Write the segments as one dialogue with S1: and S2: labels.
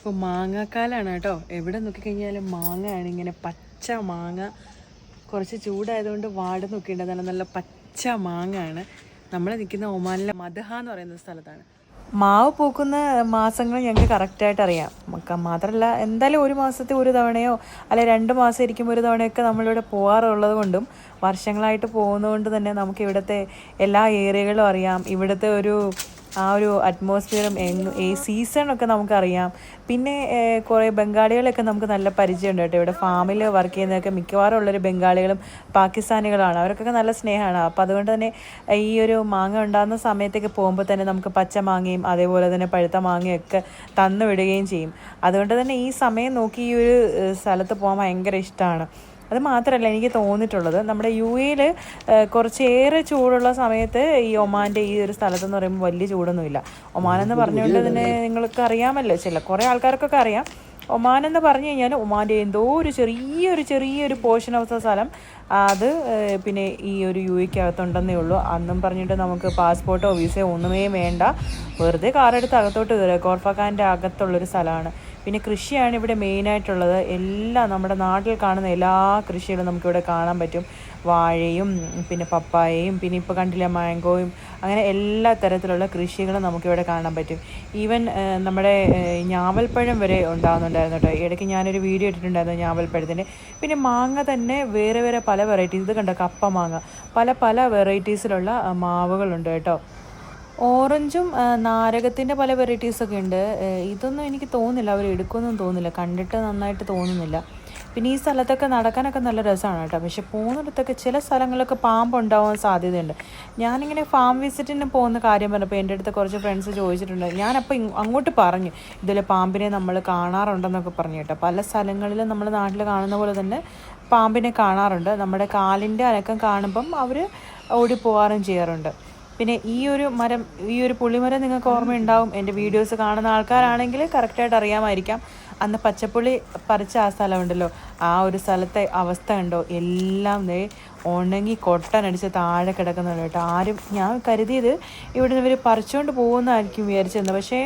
S1: ഇപ്പോൾ മാങ്ങാക്കാലാണ് കേട്ടോ. എവിടെ നോക്കിക്കഴിഞ്ഞാലും മാങ്ങയാണ് ഇങ്ങനെ പച്ച മാങ്ങ. കുറച്ച് ചൂടായതുകൊണ്ട് വാട് നോക്കിയിട്ടുണ്ട്. നല്ല പച്ച മാങ്ങയാണ് നമ്മൾ നിൽക്കുന്ന ഒമാനിലെ മധഹ എന്ന് പറയുന്ന സ്ഥലത്താണ്. മാവ് പൂക്കുന്ന മാസങ്ങൾ ഞങ്ങൾക്ക് കറക്റ്റായിട്ട് അറിയാം. മാത്രമല്ല എന്തായാലും ഒരു മാസത്തെ ഒരു തവണയോ അല്ലെ രണ്ട് മാസം ഇരിക്കുമ്പോൾ ഒരു തവണയൊക്കെ നമ്മളിവിടെ പോകാറുള്ളത് കൊണ്ടും വർഷങ്ങളായിട്ട് പോകുന്നതുകൊണ്ട് തന്നെ നമുക്ക് ഇവിടുത്തെ എല്ലാ ഏരിയകളും അറിയാം. ഇവിടുത്തെ ഒരു ആ ഒരു അറ്റ്മോസ്ഫിയറും ഈ സീസണൊക്കെ നമുക്കറിയാം. പിന്നെ കുറേ ബംഗാളികളൊക്കെ നമുക്ക് നല്ല പരിചയമുണ്ട് കേട്ടോ. ഇവിടെ ഫാമിൽ വർക്ക് ചെയ്യുന്നതൊക്കെ മിക്കവാറും ഉള്ളൊരു ബംഗാളികളും പാകിസ്ഥാനികളാണ്. അവർക്കൊക്കെ നല്ല സ്നേഹമാണ്. അപ്പോൾ അതുകൊണ്ട് തന്നെ ഈ ഒരു മാങ്ങ ഉണ്ടാകുന്ന സമയത്തൊക്കെ പോകുമ്പോൾ തന്നെ നമുക്ക് പച്ച മാങ്ങയും അതേപോലെ തന്നെ പഴുത്ത മാങ്ങയൊക്കെ തന്നു വിടുകയും ചെയ്യും. അതുകൊണ്ട് തന്നെ ഈ സമയം നോക്കി ഈ ഒരു സ്ഥലത്ത് പോകാൻ ഭയങ്കര ഇഷ്ടമാണ്. അത് മാത്രമല്ല എനിക്ക് തോന്നിയിട്ടുള്ളത് നമ്മുടെ യു എയിൽ കുറച്ചേറെ ചൂടുള്ള സമയത്ത് ഈ ഒമാന്റെ ഈ ഒരു സ്ഥലത്തെന്ന് പറയുമ്പോൾ വലിയ ചൂടൊന്നുമില്ല. ഒമാൻ എന്ന് പറഞ്ഞുകൊണ്ട് തന്നെ നിങ്ങൾക്ക് അറിയാമല്ലോ ചില കുറേ ആൾക്കാർക്കൊക്കെ അറിയാം. ഒമാൻ എന്ന് പറഞ്ഞു കഴിഞ്ഞാൽ ഒമാന്റെ എന്തോ ഒരു ചെറിയൊരു ചെറിയൊരു പോർഷൻ ഓഫ് ദ സ്ഥലം. അത് പിന്നെ ഈ ഒരു യു എക്കകത്തുണ്ടെന്നേ ഉള്ളൂ. അന്നും പറഞ്ഞിട്ട് നമുക്ക് പാസ്പോർട്ടോ വിസയോ ഒന്നുമേ വേണ്ട. വെറുതെ കാറെടുത്ത് അകത്തോട്ട് കയറുക. കോർഫക്കാന്റെ അകത്തുള്ളൊരു സ്ഥലമാണ്. പിന്നെ കൃഷിയാണ് ഇവിടെ മെയിനായിട്ടുള്ളത്. എല്ലാം നമ്മുടെ നാട്ടിൽ കാണുന്ന എല്ലാ കൃഷികളും നമുക്കിവിടെ കാണാൻ പറ്റും. വാഴയും പിന്നെ പപ്പായയും പിന്നെ ഇപ്പോൾ കണ്ടില്ല മാംഗോയും അങ്ങനെ എല്ലാ തരത്തിലുള്ള കൃഷികളും നമുക്കിവിടെ കാണാൻ പറ്റും. ഈവൻ നമ്മുടെ ഞാവൽപ്പഴം വരെ ഉണ്ടാകുന്നുണ്ടായിരുന്നു കേട്ടോ. ഇടയ്ക്ക് ഞാനൊരു വീഡിയോ ഇട്ടിട്ടുണ്ടായിരുന്നു ഞാവൽപ്പഴത്തിന്റെ പിന്നെ മാങ്ങ തന്നെ വേറെ വേറെ പല വെറൈറ്റീസ് ഇത് കണ്ടോ? കപ്പ മാങ്ങ. പല പല വെറൈറ്റീസിലുള്ള മാവുകളുണ്ട് കേട്ടോ. ഓറഞ്ചും നാരകത്തിന്റെ പല വെറൈറ്റീസൊക്കെ ഉണ്ട്. ഇതൊന്നും എനിക്ക് തോന്നുന്നില്ല. അവർ എടുക്കുമെന്നും തോന്നുന്നില്ല. കണ്ടിട്ട് നന്നായിട്ട് തോന്നുന്നില്ല. പിന്നെ ഈ സ്ഥലത്തൊക്കെ നടക്കാനൊക്കെ നല്ല രസമാണ് കേട്ടോ. പക്ഷെ പോകുന്നിടത്തൊക്കെ ചില സ്ഥലങ്ങളിലൊക്കെ പാമ്പ് ഉണ്ടാവാൻ സാധ്യതയുണ്ട്. ഞാനിങ്ങനെ ഫാം വിസിറ്റിന് പോകുന്ന കാര്യം പറഞ്ഞപ്പോൾ എന്റെ അടുത്ത് കുറച്ച് ഫ്രണ്ട്സ് ചോദിച്ചിട്ടുണ്ട്. ഞാനപ്പോൾ അങ്ങോട്ട് പറഞ്ഞു. ഇതിൽ പാമ്പിനെ നമ്മൾ കാണാറുണ്ടെന്നൊക്കെ പറഞ്ഞു കേട്ടോ. പല സ്ഥലങ്ങളിലും നമ്മൾ നാട്ടിൽ കാണുന്ന പോലെ തന്നെ പാമ്പിനെ കാണാറുണ്ട്. നമ്മുടെ കാലിന്റെ അനക്കം കാണുമ്പം അവർ ഓടിപ്പോവാറും ചെയ്യാറുണ്ട്. പിന്നെ ഈ ഒരു മരം ഈ ഒരു പുള്ളിമരം നിങ്ങൾക്ക് ഓർമ്മയുണ്ടാവും. എന്റെ വീഡിയോസ് കാണുന്ന ആൾക്കാരാണെങ്കിൽ കറക്റ്റായിട്ട് അറിയാമായിരിക്കാം. അന്ന് പച്ചപ്പുള്ളി പറിച്ച ആ സ്ഥലമുണ്ടല്ലോ. ആ ഒരു സ്ഥലത്തെ അവസ്ഥ കണ്ടോ? എല്ലാം ഉണങ്ങി കൊട്ടനടിച്ച് താഴെ കിടക്കുന്നുണ്ട് കേട്ടോ. ആരും ഞാൻ കരുതിയത് ഇവിടെ നിന്ന് ഇവർ പറിച്ചുകൊണ്ട് പോകുന്നതായിരിക്കും വിചാരിച്ചിരുന്നത്. പക്ഷേ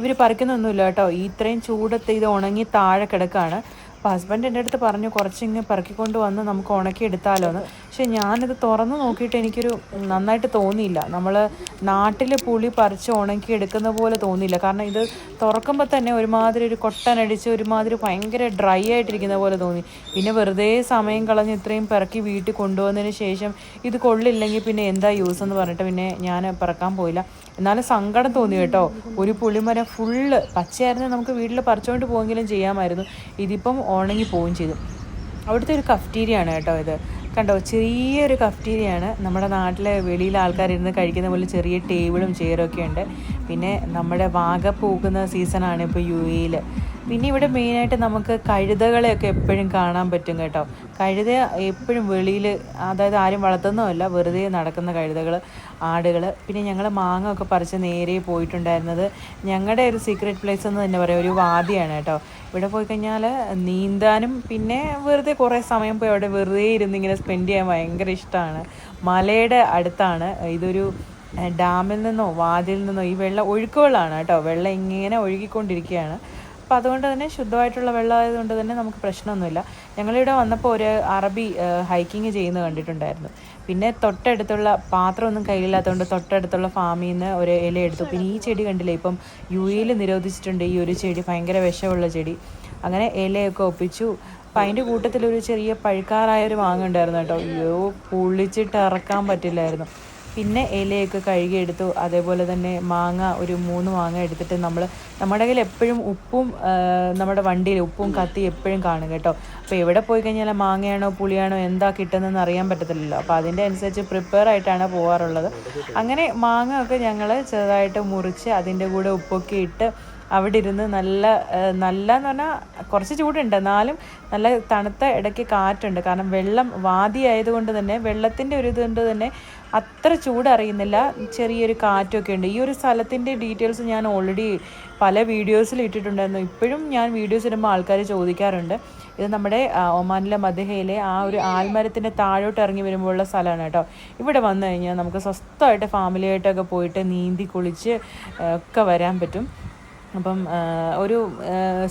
S1: ഇവർ പറിക്കുന്നൊന്നുമില്ല കേട്ടോ. ഇത്രയും ചൂടത്ത് ഇത് ഉണങ്ങി താഴെ കിടക്കുകയാണ് അപ്പോൾ ഹസ്ബൻഡ് എന്റെ അടുത്ത് പറഞ്ഞു കുറച്ചിങ്ങ് പെറുക്കിക്കൊണ്ട് വന്ന് നമുക്ക് ഉണക്കി എടുത്താലോ എന്ന്. പക്ഷെ ഞാനിത് തുറന്ന് നോക്കിയിട്ട് എനിക്കൊരു നന്നായിട്ട് തോന്നിയില്ല. നമ്മൾ നാട്ടിൽ പുളി പറിച്ച് ഉണക്കി എടുക്കുന്ന പോലെ തോന്നിയില്ല. കാരണം ഇത് തുറക്കുമ്പോൾ തന്നെ ഒരുമാതിരി ഒരു കൊട്ടനടിച്ച് ഒരുമാതിരി ഭയങ്കര ഡ്രൈ ആയിട്ടിരിക്കുന്ന പോലെ തോന്നി. പിന്നെ വെറുതെ സമയം കളഞ്ഞ് ഇത്രയും പിറക്കി വീട്ടിൽ കൊണ്ടുവന്നതിന് ശേഷം ഇത് കൊള്ളില്ലെങ്കിൽ പിന്നെ എന്താ യൂസ് എന്ന് പറഞ്ഞിട്ട് പിന്നെ ഞാൻ പിറക്കാൻ പോയില്ല. എന്നാലും സങ്കടം തോന്നി കേട്ടോ? ഒരു പുളിമരം ഫുള്ള് പച്ചയായിരുന്നു. നമുക്ക് വീട്ടിൽ പറിച്ചുകൊണ്ട് പോയെങ്കിലും ചെയ്യാമായിരുന്നു. ഇതിപ്പം ഉണങ്ങി പോവുകയും ചെയ്തു. അവിടുത്തെ ഒരു കഫ്റ്റീരിയ ആണ് കേട്ടോ ഇത്. കണ്ടോ? ചെറിയൊരു കഫ്റ്റീരിയാണ് നമ്മുടെ നാട്ടിലെ വെളിയിൽ ആൾക്കാരിരുന്ന് കഴിക്കുന്ന പോലെ ചെറിയ ടേബിളും ചെയറൊക്കെ ഉണ്ട്. പിന്നെ നമ്മുടെ വാഗ പൂക്കുന്ന സീസണാണ് ഇപ്പോൾ യു എയിൽ പിന്നെ ഇവിടെ മെയിനായിട്ട് നമുക്ക് കഴുതകളെയൊക്കെ എപ്പോഴും കാണാൻ പറ്റും കേട്ടോ. കഴുത എപ്പോഴും വെളിയിൽ അതായത് ആരും വളർത്തുന്നതല്ല വെറുതെ നടക്കുന്ന കഴുതകൾ ആടുകൾ പിന്നെ ഞങ്ങൾ മാങ്ങ ഒക്കെ പറിച്ച് നേരെ പോയിട്ടുണ്ടായിരുന്നത് ഞങ്ങളുടെ ഒരു സീക്രട്ട് പ്ലേസ് എന്ന് തന്നെ പറയാം ഒരു വാദിയാണ് കേട്ടോ. ഇവിടെ പോയി കഴിഞ്ഞാൽ നീന്താനും പിന്നെ വെറുതെ കുറേ സമയം പോയി അവിടെ വെറുതെ ഇരുന്ന് ഇങ്ങനെ സ്പെൻഡ് ചെയ്യാൻ ഭയങ്കര ഇഷ്ടമാണ് മലയുടെ അടുത്താണ് ഇതൊരു ഡാമിൽ നിന്നോ വാതിൽ നിന്നോ ഈ വെള്ളം ഒഴുക്കുകളാണ് കേട്ടോ. വെള്ളം ഇങ്ങനെ ഒഴുകിക്കൊണ്ടിരിക്കുകയാണ് അപ്പോൾ അതുകൊണ്ട് തന്നെ ശുദ്ധമായിട്ടുള്ള വെള്ളമായതുകൊണ്ട് തന്നെ നമുക്ക് പ്രശ്നമൊന്നുമില്ല. ഞങ്ങളിവിടെ വന്നപ്പോൾ ഒരു അറബി ഹൈക്കിങ് ചെയ്യുന്നത് കണ്ടിട്ടുണ്ടായിരുന്നു. പിന്നെ തൊട്ടടുത്തുള്ള പാത്രമൊന്നും കയ്യിലില്ലാത്തതുകൊണ്ട് തൊട്ടടുത്തുള്ള ഫാമിൽ നിന്ന് ഒരു ഇല എടുത്തു. പിന്നെ ഈ ചെടി കണ്ടില്ലേ ഇപ്പം യു എയിൽ നിരോധിച്ചിട്ടുണ്ട്. ഈ ഒരു ചെടി ഭയങ്കര വിഷമുള്ള ചെടി. അങ്ങനെ ഇലയൊക്കെ ഒപ്പിച്ചു. അപ്പം അതിന്റെ കൂട്ടത്തിൽ ഒരു ചെറിയ പഴുക്കാറായ ഒരു മാങ്ങ ഉണ്ടായിരുന്നു കേട്ടോ. അയ്യോ പൊള്ളിച്ചിട്ട് ഇറക്കാൻ പറ്റില്ലായിരുന്നു. പിന്നെ ഇലയൊക്കെ കഴുകിയെടുത്തു അതേപോലെ തന്നെ മാങ്ങ ഒരു മൂന്ന് മാങ്ങ എടുത്തിട്ട് നമ്മൾ നമ്മുടെ കയ്യിൽ എപ്പോഴും ഉപ്പും നമ്മുടെ വണ്ടിയിൽ ഉപ്പും കത്തി എപ്പോഴും കാണും കേട്ടോ. അപ്പോൾ എവിടെ പോയി കഴിഞ്ഞാൽ മാങ്ങയാണോ പുളിയാണോ എന്താ കിട്ടുന്നതെന്ന് അറിയാൻ പറ്റത്തില്ലല്ലോ. അപ്പോൾ അതിന്റെ അനുസരിച്ച് പ്രിപ്പയർ ആയിട്ടാണ് പോകാറുള്ളത് അങ്ങനെ മാങ്ങ ഒക്കെ ഞങ്ങൾ ചെറുതായിട്ട് മുറിച്ച് അതിന്റെ കൂടെ ഉപ്പൊക്കെ ഇട്ട് അവിടെ ഇരുന്ന് നല്ല നല്ല എന്ന് പറഞ്ഞാൽ കുറച്ച് ചൂടുണ്ട്. എന്നാലും നല്ല തണുത്ത ഇടയ്ക്ക് കാറ്റുണ്ട്. കാരണം വെള്ളം വാതി ആയതുകൊണ്ട് തന്നെ വെള്ളത്തിന്റെ ഒരു ഇതുകൊണ്ട് തന്നെ അത്ര ചൂട് അറിയുന്നില്ല. ചെറിയൊരു കാറ്റൊക്കെ ഉണ്ട്. ഈ ഒരു സ്ഥലത്തിന്റെ ഡീറ്റെയിൽസ് ഞാൻ ഓൾറെഡി പല വീഡിയോസിൽ ഇട്ടിട്ടുണ്ടായിരുന്നു. ഇപ്പോഴും ഞാൻ വീഡിയോസ് ഇടുമ്പോൾ ആൾക്കാർ ചോദിക്കാറുണ്ട്. ഇത് നമ്മുടെ ഒമാനിലെ മദഹയിലെ ആ ഒരു ആൽമരത്തിന്റെ താഴോട്ട് ഇറങ്ങി വരുമ്പോഴുള്ള സ്ഥലമാണ് കേട്ടോ. ഇവിടെ വന്നു കഴിഞ്ഞാൽ നമുക്ക് സ്വസ്ഥമായിട്ട് ഫാമിലിയായിട്ടൊക്കെ പോയിട്ട് നീന്തി കുളിച്ച് ഒക്കെ വരാൻ പറ്റും. അപ്പം ഒരു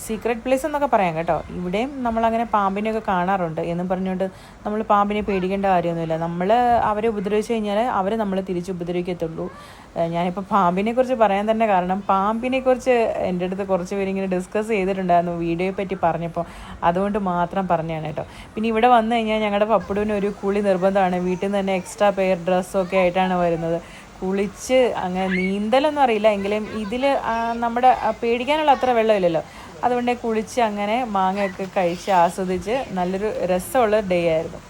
S1: സീക്രട്ട് പ്ലേസ് എന്നൊക്കെ പറയാം കേട്ടോ. ഇവിടെയും നമ്മളങ്ങനെ പാമ്പിനെയൊക്കെ കാണാറുണ്ട്. എന്നും പറഞ്ഞുകൊണ്ട് നമ്മൾ പാമ്പിനെ പേടിക്കേണ്ട കാര്യമൊന്നുമില്ല. നമ്മൾ അവരെ ഉപദ്രവിച്ചു കഴിഞ്ഞാൽ അവർ നമ്മൾ തിരിച്ച് ഉപദ്രവിക്കത്തുള്ളൂ. ഞാനിപ്പോൾ പാമ്പിനെക്കുറിച്ച് പറയാൻ തന്നെ കാരണം പാമ്പിനെക്കുറിച്ച് എന്റെ അടുത്ത് കുറച്ച് പേരിങ്ങനെ ഡിസ്കസ് ചെയ്തിട്ടുണ്ടായിരുന്നു വീഡിയോയെ പറ്റി പറഞ്ഞപ്പോൾ അതുകൊണ്ട് മാത്രം പറഞ്ഞതാണ് കേട്ടോ. പിന്നെ ഇവിടെ വന്നു കഴിഞ്ഞാൽ ഞങ്ങളുടെ പപ്പടുവിന് ഒരു കുളി നിർബന്ധമാണ്. വീട്ടിൽ നിന്ന് തന്നെ എക്സ്ട്രാ പെയർ ഡ്രസ്സൊക്കെ ആയിട്ടാണ് വരുന്നത്. കുളിച്ച് അങ്ങനെ നീന്തലൊന്നും അറിയില്ല. എങ്കിലും ഇതിൽ നമ്മുടെ പേടിക്കാനുള്ള അത്ര വെള്ളമില്ലല്ലോ. അതുകൊണ്ട് കുളിച്ച് അങ്ങനെ മാങ്ങയൊക്കെ കഴിച്ച് ആസ്വദിച്ച് നല്ലൊരു രസമുള്ള ഡേ ആയിരുന്നു.